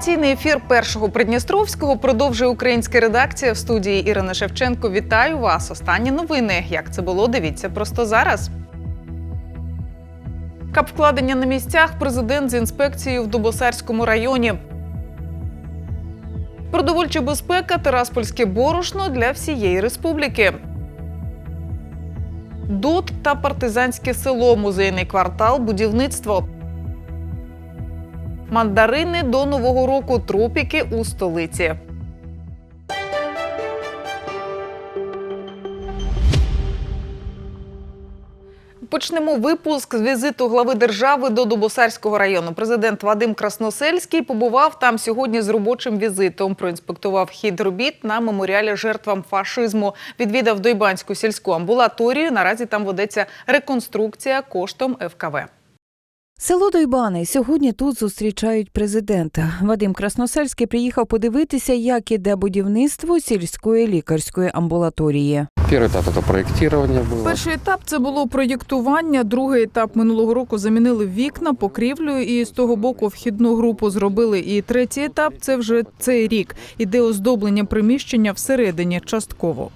Інформаційний ефір першого Придністровського продовжує українська редакція в студії Ірина Шевченко. Вітаю вас. Останні новини. Як це було? Дивіться просто зараз. Кап вкладення на місцях президент з інспекцією в Дубосарському районі. Продовольча безпека Тераспольське борошно для всієї республіки. ДОТ та партизанське село, музейний квартал, будівництво. Мандарини до нового року тропіки у столиці. Почнемо випуск з візиту глави держави до Дубосарського району. Президент Вадим Красносельський побував там сьогодні з робочим візитом. Проінспектував хід робіт на меморіалі жертвам фашизму. Відвідав Дойбанську сільську амбулаторію. Наразі там ведеться реконструкція коштом ФКВ. Село Дойбани сьогодні тут зустрічають президента. Вадим Красносельський приїхав подивитися, як іде будівництво сільської лікарської амбулаторії. Первый этап это проектирование было. Перший етап це було проєктування. Другий етап минулого року замінили вікна, покрівлю і з того боку вхідну групу зробили. І третій етап це вже цей рік. Іде оздоблення приміщення всередині частково.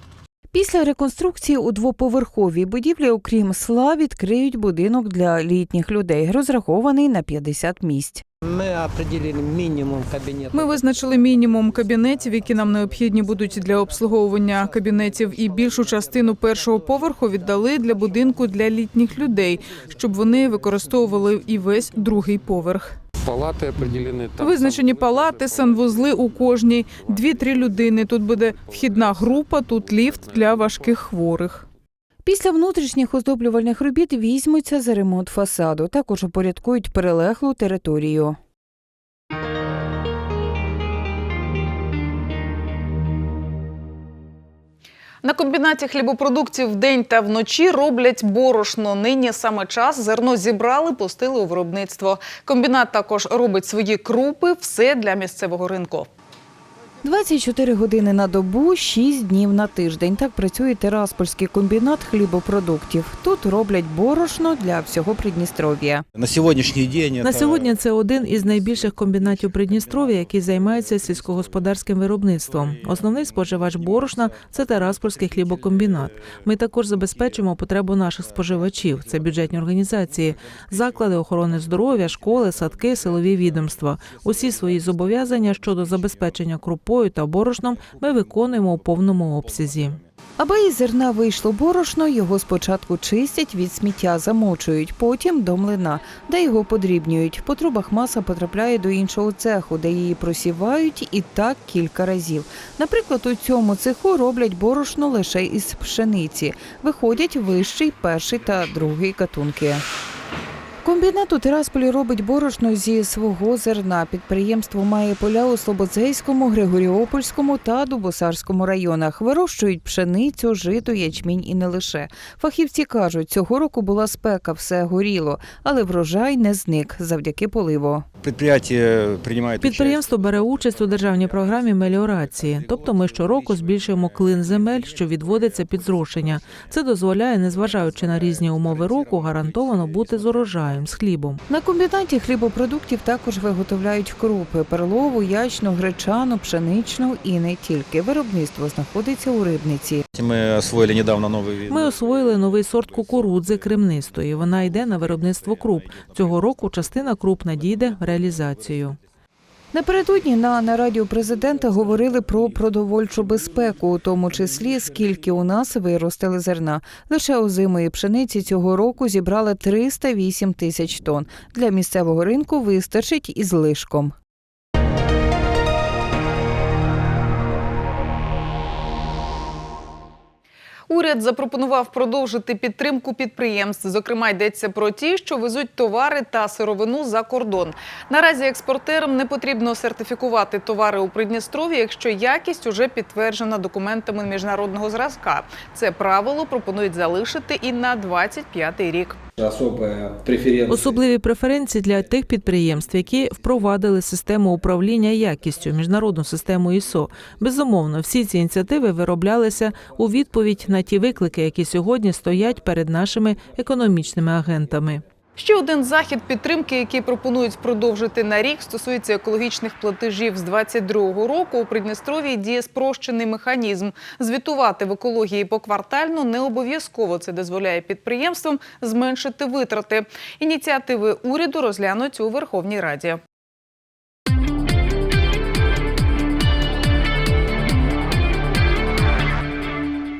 Після реконструкції у двоповерховій будівлі, окрім сла, відкриють будинок для літніх людей, розрахований на 50 місць. Мы определили минимум кабинетов. Ми визначили мінімум кабінетів, які нам необхідні будуть для обслуговування кабінетів, і більшу частину першого поверху віддали для будинку для літніх людей, щоб вони використовували і весь другий поверх. Палаты определені там Визначені палати, санвузли у кожній, дві-три людини. Тут буде вхідна група, тут ліфт для важких хворих. Після внутрішніх оздоблювальних робіт візьмуться за ремонт фасаду. Також упорядкують перелеглу територію. На комбінаті хлібопродуктів вдень та вночі роблять борошно. Нині саме час зерно зібрали, пустили у виробництво. Комбінат також робить свої крупи, все для місцевого ринку. 24 години на добу, 6 днів на тиждень. Так працює Тераспольський комбінат хлібопродуктів. Тут роблять борошно для всього Придністров'я. На сьогоднішній день На сьогодні це один із найбільших комбінатів Придністров'я, який займається сільськогосподарським виробництвом. Основний споживач борошна це Тераспольський хлібокомбінат. Ми також забезпечуємо потребу наших споживачів. Це бюджетні організації, заклади охорони здоров'я, школи, садки, силові відомства. Усі свої зобов'язання щодо забезпечення крупою та борошном ми виконуємо у повному обсязі. Аби із зерна вийшло борошно, його спочатку чистять від сміття, замочують, потім до млина, де його подрібнюють. По трубах маса потрапляє до іншого цеху, де її просівають і так кілька разів. Наприклад, у цьому цеху роблять борошно лише із пшениці. Виходять вищий, перший та другий гатунки. Комбінат у Тирасполі робить борошно зі свого зерна. Підприємство має поля у Слободзейському, Григоріопольському та Дубосарському районах. Вирощують пшеницю, жито, ячмінь і не лише. Фахівці кажуть, цього року була спека, все горіло, але врожай не зник завдяки поливу. Підприємство приймає Підприємство бере участь у державній програмі меліорації, тобто ми щороку збільшуємо клин земель, що відводиться під зрошення. Це дозволяє, незважаючи на різні умови року, гарантовано бути з урожаєм, з хлібом. На комбінаті хлібопродуктів також виготовляють крупи: перлову, ячну, гречану, пшеничну і не тільки. Виробництво знаходиться у рибниці. Ми освоїли недавно новий від. Ми освоїли новий сорт кукурудзи кремнистої. Вона йде на виробництво круп. Цього року частина круп надійде в реалізацію. Напередодні на нараді у президента говорили про продовольчу безпеку, у тому числі скільки у нас виростили зерна. Лише озимої пшениці цього року зібрали 308 тисяч тонн. Для місцевого ринку вистачить із лишком. Уряд запропонував продовжити підтримку підприємств. Зокрема, йдеться про ті, що везуть товари та сировину за кордон. Наразі експортерам не потрібно сертифікувати товари у Придністров'ї, якщо якість уже підтверджена документами міжнародного зразка. Це правило пропонують залишити і на 25-й рік. Особливі преференції для тих підприємств, які впровадили систему управління якістю, міжнародну систему ІСО. Безумовно, всі ці ініціативи вироблялися у відповідь на ті виклики, які сьогодні стоять перед нашими економічними агентами. Ще один захід підтримки, який пропонують продовжити на рік, стосується екологічних платежів з 2022 року. У Придністров'ї діє спрощений механізм. Звітувати в екології поквартально не обов'язково. Це дозволяє підприємствам зменшити витрати. Ініціативи уряду розглянуть у Верховній Раді.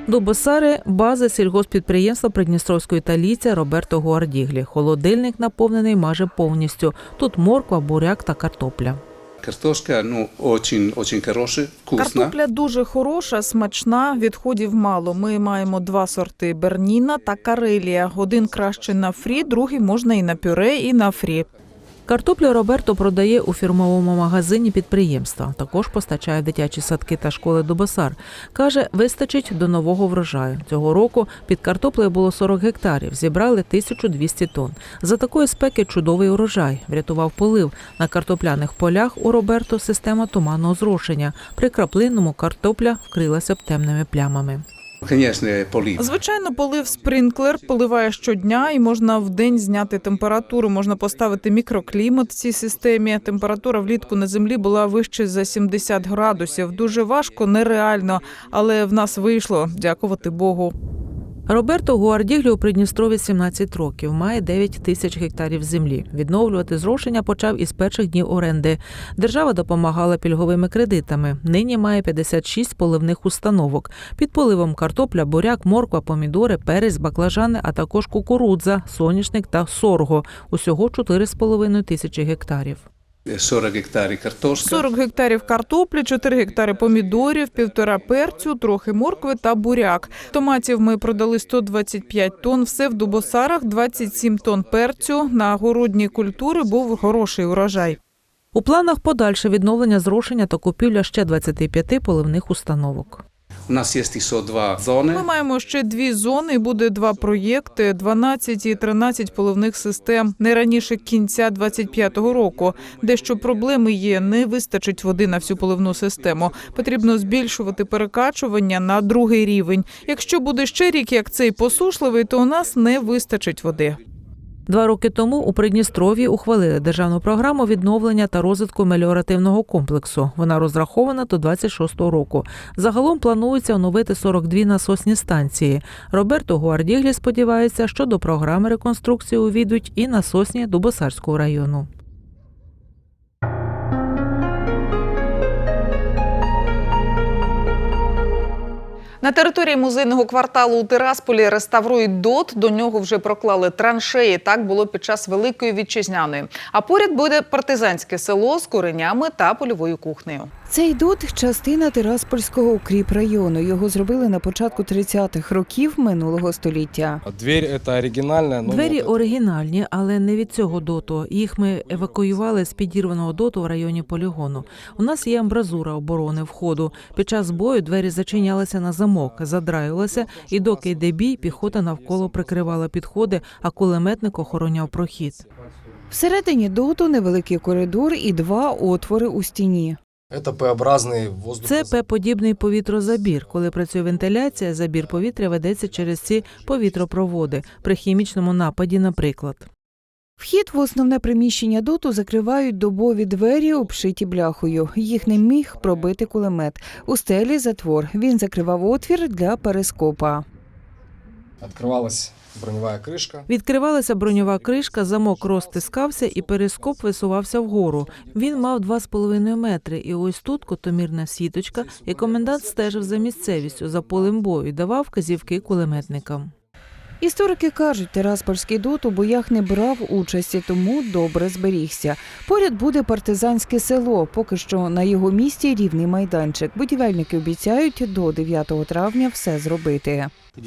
Дубосари – база сільгоспідприємства Придністровського італійця Роберто Гуардіглі. Холодильник наповнений майже повністю. Тут морква, буряк та картопля. Картошка, ну, очень, очень хорошая, вкусно. Картопля дуже хороша, смачна, відходів мало. Ми маємо два сорти Берніна та Карелія. Один краще на фрі, другий можна і на пюре, і на фрі. Картоплю Роберто продає у фірмовому магазині підприємства. Також постачає дитячі садки та школи Дубосар. Каже, вистачить до нового врожаю. Цього року під картоплею було 40 гектарів, зібрали 1200 тонн. За такої спеки чудовий урожай. Врятував полив. На картопляних полях у Роберто система туманного зрошення. При краплинному картопля вкрилася б темними плямами. Полив. Звичайно, полив спринклер поливає щодня, і можна в день зняти температуру. Можна поставити мікроклімат в цій системі. Температура влітку на землі була вище за 70 градусів. Дуже важко, нереально, але в нас вийшло. Дякувати Богу. Роберто Гуардіглі у Придністрові 17 років, має 9 тисяч гектарів землі. Відновлювати зрошення почав із перших днів оренди. Держава допомагала пільговими кредитами. Нині має 56 поливних установок. Під поливом картопля, буряк, морква, помідори, перець, баклажани, а також кукурудза, соняшник та сорго. Усього 4,5 тисячі гектарів. 40 гектарів картошка. 40 гектарів картоплі, 4 гектари помідорів, півтора перцю, трохи моркви та буряк. Томатів ми продали 125 тонн. Все в дубосарах 27 тонн перцю. На городні культури був хороший урожай. У планах подальше відновлення зрошення та купівля ще 25 поливних установок. У нас є ще два зони. Ми маємо ще дві зони. Буде два проєкти: 12 і 13 поливних систем не раніше кінця 25-го року. Дещо проблеми є. Не вистачить води на всю поливну систему. Потрібно збільшувати перекачування на другий рівень. Якщо буде ще рік, як цей посушливий, то у нас не вистачить води. Два роки тому у Придністров'ї ухвалили державну програму відновлення та розвитку меліоративного комплексу. Вона розрахована до 26-го року. Загалом планується оновити 42 насосні станції. Роберто Гуардіглі сподівається, що до програми реконструкції увійдуть і насосні Дубосарського району. На території музейного кварталу у Тирасполі реставрують ДОТ. До нього вже проклали траншеї. Так було під час Великої вітчизняної. А поряд буде партизанське село з куренями та польовою кухнею. Цей дот частина Тираспольського укріпрайону. Його зробили на початку 30-х років минулого століття. Двері оригінальні, але не від цього доту. Їх ми евакуювали з підірваного доту в районі полігону. У нас є амбразура оборони входу. Під час бою двері зачинялися на замок, задраювалися, і доки йде бій, піхота навколо прикривала підходи, а кулеметник охороняв прохід. Всередині доту невеликий коридор і два отвори у стіні. это П-образный воздух. Це П-подібний повітрозабір. Коли працює вентиляція, забір повітря ведеться через ці повітропроводи при хімічному нападі, наприклад. Вхід в основне приміщення доту закривають добові двері, обшиті бляхою. Їх не міг пробити кулемет. У стелі затвор. Він закривав отвір для перископа. Открывалась броневая кришка. Відкривалася броньова кришка, замок розтискався і перископ висувався вгору. Він мав 2,5 метри, і ось тут котомірна сіточка, і комендант стежив за місцевістю, за полем бою давав вказівки кулеметникам. Історики кажуть, Тераспольський дот у боях не брав участі, тому добре зберігся. Поряд буде партизанське село. Поки що на його місці рівний майданчик. Будівельники обіцяють до 9 травня все зробити. Э,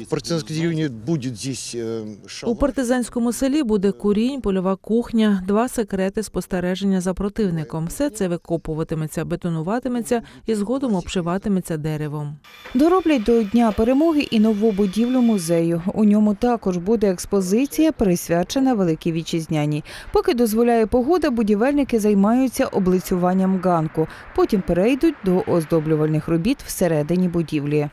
У партизанському селі буде курінь, польова кухня, два секрети спостереження за противником. Все це викопуватиметься, бетонуватиметься і згодом обшиватиметься деревом. Дороблять до Дня перемоги і нову будівлю музею. У ньому також буде експозиція, присвячена Великій Вітчизняній. Поки дозволяє погода, будівельники займаються облицюванням ганку. Потім перейдуть до оздоблювальних робіт всередині будівлі.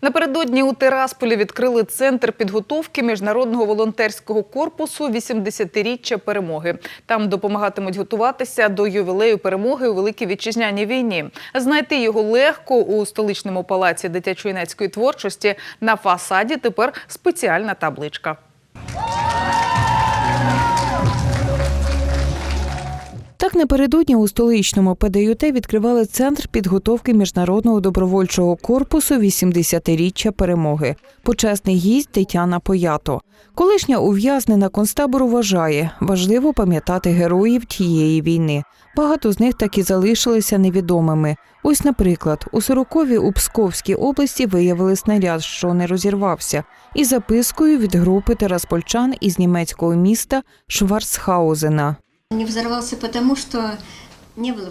Напередодні у Тирасполі відкрили центр підготовки міжнародного волонтерського корпусу 80-річчя перемоги. Там допомагатимуть готуватися до ювілею перемоги у великій вітчизняній війні. Знайти його легко у столичному палаці дитячо-юнацької творчості. На фасаді тепер спеціальна табличка. Так напередодні у столичному ПДЮТ відкривали центр підготовки міжнародного добровольчого корпусу 80-річчя перемоги. Почесний гість Тетяна Поято. Колишня ув'язнена концтабору вважає, важливо пам'ятати героїв тієї війни. Багато з них так і залишилися невідомими. Ось, наприклад, у Сорокові у Псковській області виявили снаряд, що не розірвався, і запискою від групи тераспольчан із німецького міста Шварцхаузена. Не взорвался потому, что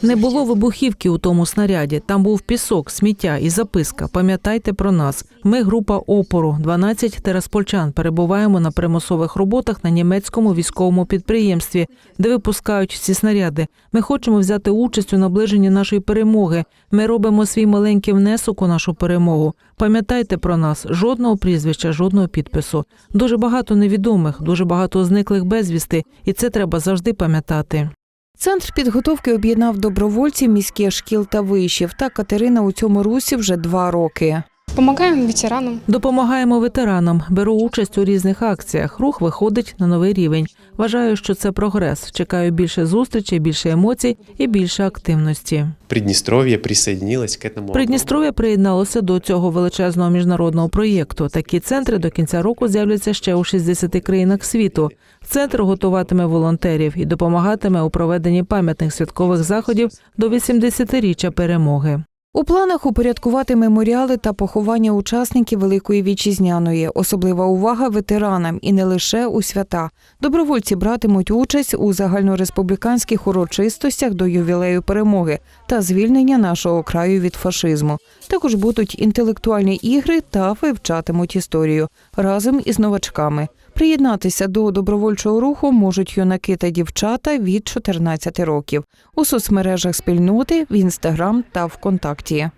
не було вибухівки у тому снаряді. Там був пісок, сміття і записка. Пам'ятайте про нас. Ми група опору, 12 тераспольчан. Перебуваємо на примусових роботах на німецькому військовому підприємстві, де випускають ці снаряди. Ми хочемо взяти участь у наближенні нашої перемоги. Ми робимо свій маленький внесок у нашу перемогу. Пам'ятайте про нас. Жодного прізвища, жодного підпису. Дуже багато невідомих, дуже багато зниклих безвісти, і це треба завжди пам'ятати. Центр підготовки об'єднав добровольців міських шкіл та вишів. Та Катерина у цьому русі вже два роки. Помогаем ветеранам. Допомагаємо ветеранам, беру участь у різних акціях. Рух виходить на новий рівень. Вважаю, що це прогрес. Чекаю більше зустрічей, більше емоцій і більше активності. Придністров'я присоединилось к этому. Придністров'я приєдналося до цього величезного міжнародного проєкту. Такі центри до кінця року з'являться ще у 60 країнах світу. Центр готуватиме волонтерів і допомагатиме у проведенні пам'ятних святкових заходів до 80-річчя перемоги. У планах упорядкувати меморіали та поховання учасників Великої Вітчизняної. Особлива увага ветеранам і не лише у свята. Добровольці братимуть участь у загальнореспубліканських урочистостях до ювілею перемоги та звільнення нашого краю від фашизму. Також будуть інтелектуальні ігри та вивчатимуть історію разом із новачками. Приєднатися до добровольчого руху можуть юнаки та дівчата від 14 років у соцмережах спільноти в інстаграм та ВКонтакті.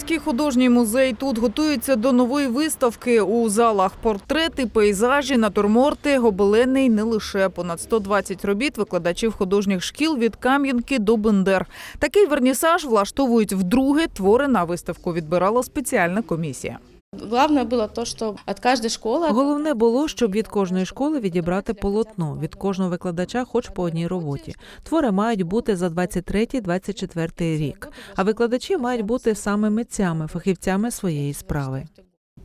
Придністровський художній музей тут готується до нової виставки у залах портрети, пейзажі, натюрморти, гобелени й не лише понад 120 робіт викладачів художніх шкіл від Кам'янки до Бендер. Такий вернісаж влаштовують вдруге. Твори на виставку відбирала спеціальна комісія. Главное було то, що від кожної школи Головне було, щоб від кожної школи відібрати полотно, від кожного викладача, хоч по одній роботі. Твори мають бути за 23-24 рік. А викладачі мають бути саме митцями, фахівцями своєї справи.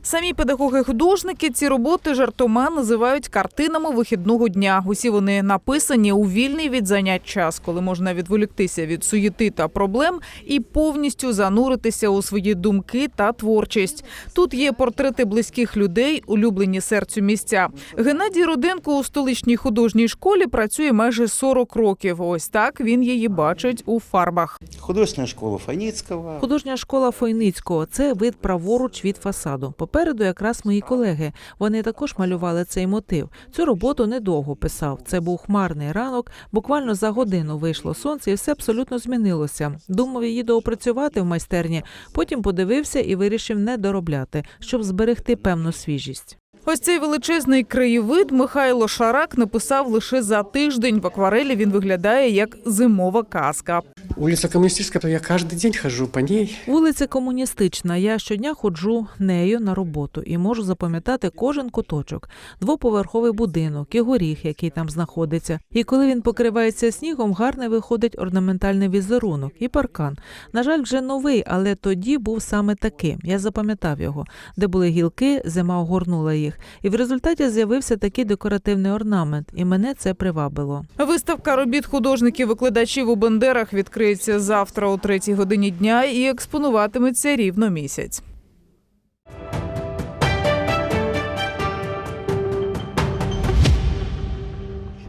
Самі педагоги-художники ці роботи жартома називають картинами вихідного дня. Усі вони написані у вільний від занять час, коли можна відволіктися від суєти та проблем і повністю зануритися у свої думки та творчість. Тут є портрети близьких людей, улюблені серцю місця. Геннадій Руденко у столичній художній школі працює майже 40 років. Ось так він її бачить у фарбах. Художественная школа Файницкого. Художня школа Фойницького це вид праворуч від фасаду. Попереду якраз мої колеги. Вони також малювали цей мотив. Цю роботу недовго писав. Це був хмарний ранок. Буквально за годину вийшло сонце, і все абсолютно змінилося. Думав її доопрацювати в майстерні. Потім подивився і вирішив не доробляти, щоб зберегти певну свіжість. Ось цей величезний краєвид Михайло Шарак написав лише за тиждень. В акварелі він виглядає як зимова казка. Улица Коммунистическая, то я каждый день хожу по ней. Вулиця комуністична. Я щодня ходжу нею на роботу і можу запам'ятати кожен куточок, двоповерховий будинок і горіх, який там знаходиться. І коли він покривається снігом, гарний виходить орнаментальний візерунок і паркан. На жаль, вже новий, але тоді був саме таким. Я запам'ятав його, де були гілки, зима огорнула їх. І в результаті з'явився такий декоративний орнамент, і мене це привабило. Виставка робіт художників-викладачів у Бендерах відкриється завтра о третій годині дня і експонуватиметься рівно місяць.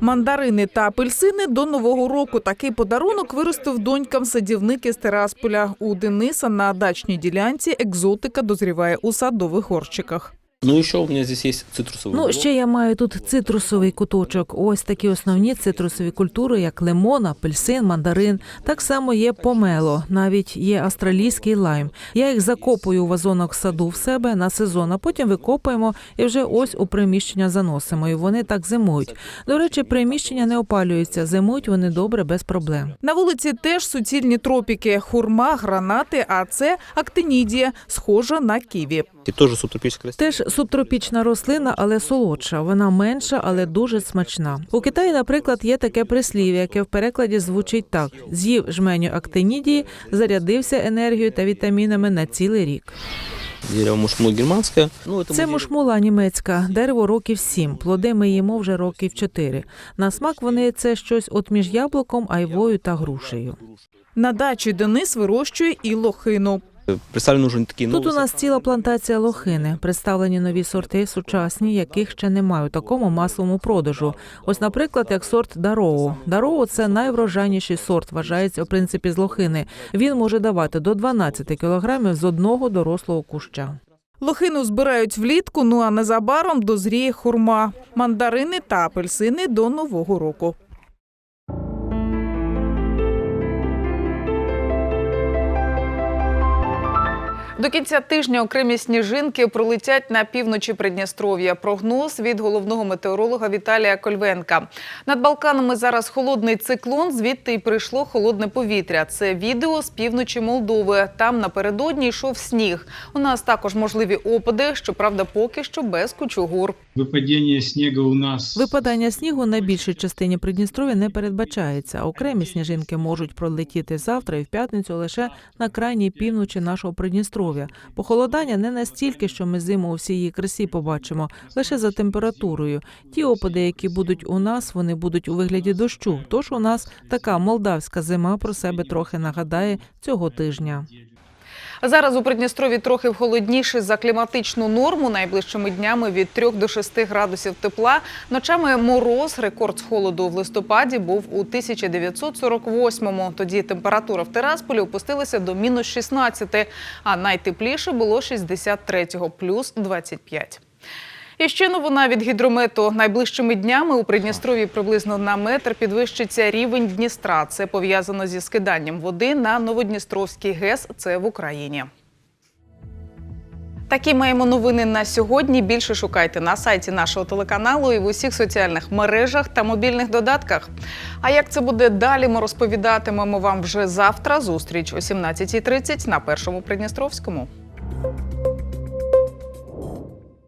Мандарини та апельсини до нового року. Такий подарунок виростив донькам садівник із Терасполя. У Дениса на дачній ділянці екзотика дозріває у садових горщиках. Ну, еще у меня здесь есть цитрусовый Ну, ще я маю тут цитрусовий куточок. Ось такі основні цитрусові культури, як лимон, апельсин, мандарин. Так само є помело, навіть є австралійський лайм. Я їх закопую у вазонок саду в себе на сезон, а потім викопуємо і вже ось у приміщення заносимо. І вони так зимують. До речі, приміщення не опалюються. Зимують вони добре без проблем. На вулиці теж суцільні тропіки: хурма, гранати, а це актинідія, схожа на ківі. И тоже субтропическое. Теж субтропічна рослина, але солодша. Вона менша, але дуже смачна. У Китаї, наприклад, є таке прислів'я, яке в перекладі звучить так: з'їв жменю актинідії, зарядився енергією та вітамінами на цілий рік. Дерево мушмула германское. Ну, Це мушмула німецька, дерево років сім. Плоди ми їмо вже років чотири. На смак вони це щось от між яблуком, айвою та грушею. На дачі Денис вирощує і лохину. Представлены уже такие Тут у нас ціла плантація лохини, представлені нові сорти сучасні, яких ще немає у такому масовому продажу. Ось, наприклад, як сорт Дароу. Дароу – це найврожайніший сорт, вважається в принципі з лохини. Він може давати до 12 кілограмів з одного дорослого куща. Лохину збирають влітку, ну а незабаром дозріє хурма, мандарини та апельсини до нового року. До кінця тижня окремі сніжинки пролетять на півночі Придністров'я. Прогноз від головного метеоролога Віталія Кольвенка. Над Балканами зараз холодний циклон, звідти й прийшло холодне повітря. Це відео з півночі Молдови. Там напередодні йшов сніг. У нас також можливі опади, щоправда, поки що без кучугур. Випадіння снігу у нас Випадання снігу на більшій частині Придністров'я не передбачається. Окремі сніжинки можуть пролетіти завтра і в п'ятницю лише на крайній півночі нашого Придністров'я. Похолодання не настільки, що ми зиму у всій красі побачимо, лише за температурою. Ті опади, які будуть у нас, вони будуть у вигляді дощу. Тож у нас така молдавська зима про себе трохи нагадає цього тижня. Зараз у Придністрові трохи холодніше за кліматичну норму. Найближчими днями від 3 до 6 градусів тепла. Ночами мороз. Рекорд з холоду в листопаді був у 1948-му. Тоді температура в Терасполі опустилася до мінус 16, а найтепліше було 63-го, плюс 25. І ще новина від гідромету. Найближчими днями у Придністров'ї приблизно на метр підвищиться рівень Дністра. Це пов'язано зі скиданням води на Новодністровський ГЕС. Це в Україні. Такі маємо новини на сьогодні. Більше шукайте на сайті нашого телеканалу і в усіх соціальних мережах та мобільних додатках. А як це буде далі, ми розповідатимемо вам вже завтра. Зустріч о 17.30 на першому Придністровському.